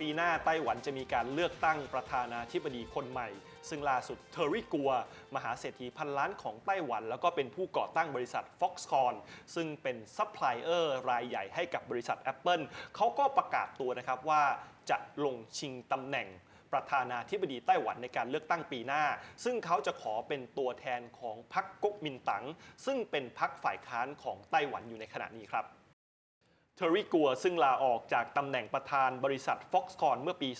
ปีหน้าไต้หวันจะมีการเลือกตั้งประธานาธิบดีคนใหม่ ซึ่งล่าสุดเทอร์รี่กัว มหาเศรษฐีพันล้านของไต้หวัน แล้วก็เป็นผู้ก่อตั้งบริษัท Foxconn ซึ่งเป็นซัพพลายเออร์รายใหญ่ให้กับบริษัท Apple เขาก็ประกาศตัวนะครับว่าจะลงชิงตำแหน่งประธานาธิบดีไต้หวันในการเลือกตั้งปีหน้า ซึ่งเขาจะขอเป็นตัวแทนของพรรคก๊กมินตั๋งซึ่งเป็นพรรคฝ่ายค้านของไต้หวันอยู่ในขณะนี้ครับ เทอร์รี่กัวซึ่งลาออกจากตำแหน่งประธานบริษัท Foxconn เมื่อปี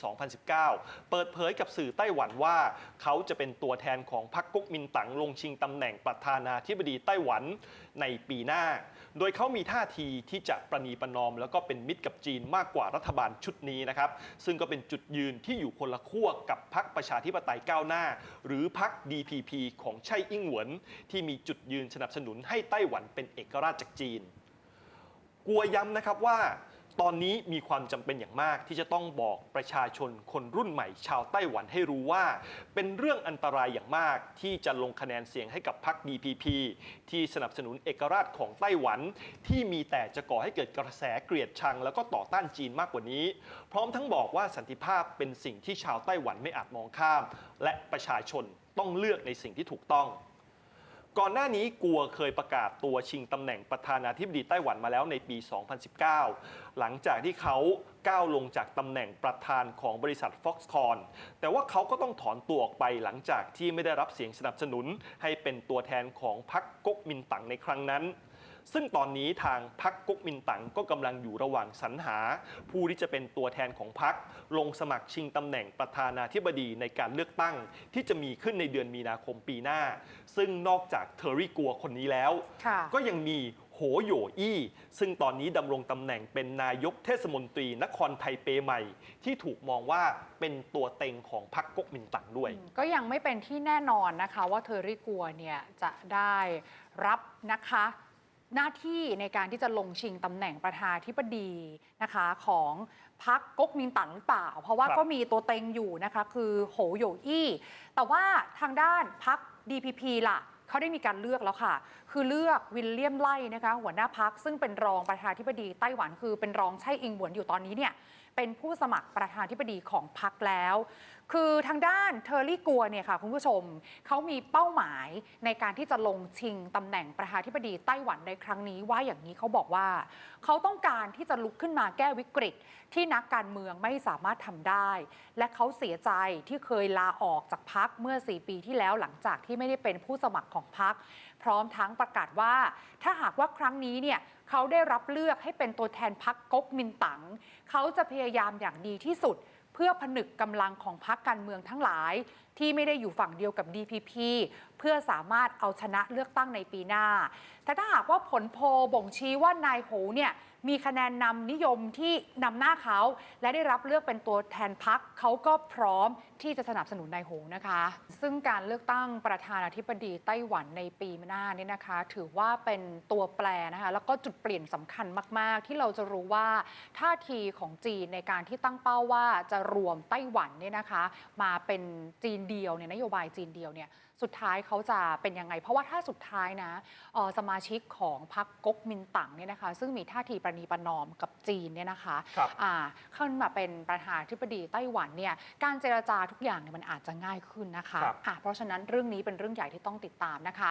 2019 เปิดเผยกับสื่อไต้หวันว่า เขาจะเป็นตัวแทนของพรรคก๊กมินตั๋งลงชิงตำแหน่งประธานาธิบดีไต้หวันในปีหน้า โดยเขามีท่าทีที่จะประนีประนอม แล้วก็เป็นมิตรกับจีนมากกว่ารัฐบาลชุดนี้นะครับ ซึ่งก็เป็นจุดยืนที่อยู่คนละขั้วกับพรรคประชาธิปไตยก้าวหน้า หรือพรรค DPP ของไช่อิงเหวินที่มีจุดยืนสนับสนุนให้ไต้หวันเป็นเอกราชจากจีน กลัวย้ำนะครับว่าตอนนี้มีความจำเป็นอย่างมากที่จะต้องบอกประชาชนคนรุ่นใหม่ ชาวไต้หวันให้รู้ว่า เป็นเรื่องอันตรายอย่างมากที่จะลงคะแนนเสียงให้กับพรรค DPP ที่สนับสนุนเอกราชของไต้หวัน ที่มีแต่จะก่อให้เกิดกระแสเกลียดชัง แล้วก็ต่อต้านจีนมากกว่านี้ พร้อมทั้งบอกว่าสันติภาพเป็นสิ่งที่ชาวไต้หวันไม่อาจมองข้าม และประชาชนต้องเลือกในสิ่งที่ถูกต้อง ก่อนหน้านี้กัวเคยประกาศตัวชิงตำแหน่งประธานาธิบดีไต้หวันมาแล้วในปี 2019 หลังจากที่เขาก้าวลงจากตำแหน่งประธานของบริษัท Foxconn แต่ว่าเขาก็ต้องถอนตัวออกไปหลังจากที่ไม่ได้รับเสียงสนับสนุน ให้เป็นตัวแทนของพรรคก๊กมินตั๋งในครั้งนั้น ซึ่งตอนนี้ทางพรรคก๊กมินตั๋งก็กำลังอยู่ระหว่างสรรหา ผู้ที่จะเป็นตัวแทนของพรรคลงสมัครชิงตำแหน่งประธานาธิบดีในการเลือกตั้ง ที่จะมีขึ้นในเดือนมีนาคมปีหน้า ซึ่งนอกจากเทอร์รี่กัวคนนี้แล้วค่ะก็ยังมีโหโหยอี้ ซึ่งตอนนี้ดำรงตำแหน่งเป็นนายกเทศมนตรีนครไทเปใหม่ ที่ถูกมองว่าเป็นตัวเต็งของพรรคก๊กมินตั๋งด้วย ก็ยังไม่เป็นที่แน่นอนนะคะว่าเทอร์รี่กัวเนี่ยจะได้รับนะคะ หน้าที่ในการที่จะลงชิงตำแหน่งประธานาธิบดีนะคะของพรรคก๊กมินตั๋งหรือเปล่า เพราะว่าครับก็มีตัวเต็งอยู่นะคะคือโหโหยอี้ แต่ว่าทางด้านพรรค DPP ล่ะเขาได้มีการเลือกแล้วค่ะ คือเลือกวิลเลียมไล่นะคะหัวหน้าพักซึ่งเป็นรองประธานาธิบดีไต้หวันคือเป็นรองไช่อิงหวนอยู่ตอนนี้เนี่ย เป็นผู้สมัครประธานธิบดีของพรรคแล้ว คือทางด้านเทอร์รี่กัวเนี่ยค่ะคุณผู้ชมเขามีเป้าหมายในการที่จะลงชิงตำแหน่งประธานธิบดีไต้หวันในครั้งนี้ว่าอย่างนี้เขาบอกว่า เขาต้องการที่จะลุกขึ้นมาแก้วิกฤต ที่นักการเมืองไม่สามารถทำได้ และเขาเสียใจที่เคยลาออกจากพักเมื่อ 4 ปีที่แล้วหลังจากที่ไม่ได้เป็นผู้สมัครของพักพร้อมทั้งประกาศว่า ถ้าหากว่าครั้งนี้เนี่ยเขาได้รับเลือกให้เป็นตัวแทนพักก๊กมินตั๋งเขาจะพยายามอย่างดีที่สุด เพื่อผนึกกำลังของพรรคการเมืองทั้งหลาย ที่ไม่ได้อยู่ฝั่งเดียวกับ DPP เพื่อสามารถเอาชนะเลือกตั้งในปีหน้า แต่ถ้าหากว่าผลโพบ่งชี้ว่านายโหเนี่ยมีคะแนนนำนิยมที่นำหน้าเขา และได้รับเลือกเป็นตัวแทนพรรคเขาก็พร้อมที่จะสนับสนุนนายโหนะคะ ซึ่งการเลือกตั้งประธานาธิบดีไต้หวันในปีหน้านี่นะคะ ถือว่าเป็นตัวแปรนะคะแล้วก็จุดเปลี่ยนสำคัญมาก ๆ ที่เราจะรู้ว่าท่าทีของจีนในการที่ตั้งเป้าว่าจะรวมไต้หวันเนี่ยนะคะ มาเป็นจีนเดียวเนี่ยนโยบายจีนเดียวเนี่ยสุดท้ายเขาจะเป็นยังไง เพราะว่าถ้าสุดท้ายนะเอ่อสมาชิกของพรรคก๊กมินตั๋งเนี่ยนะคะ ซึ่งมีท่าทีประนีประนอมกับจีนเนี่ยนะคะครับอ่าขึ้นมาเป็นประธานาธิบดีไต้หวันเนี่ยการเจรจาทุกอย่างเนี่ยมันอาจจะง่ายขึ้นนะคะครับอะเพราะฉะนั้นเรื่องนี้เป็นเรื่องใหญ่ที่ต้องติดตามนะคะ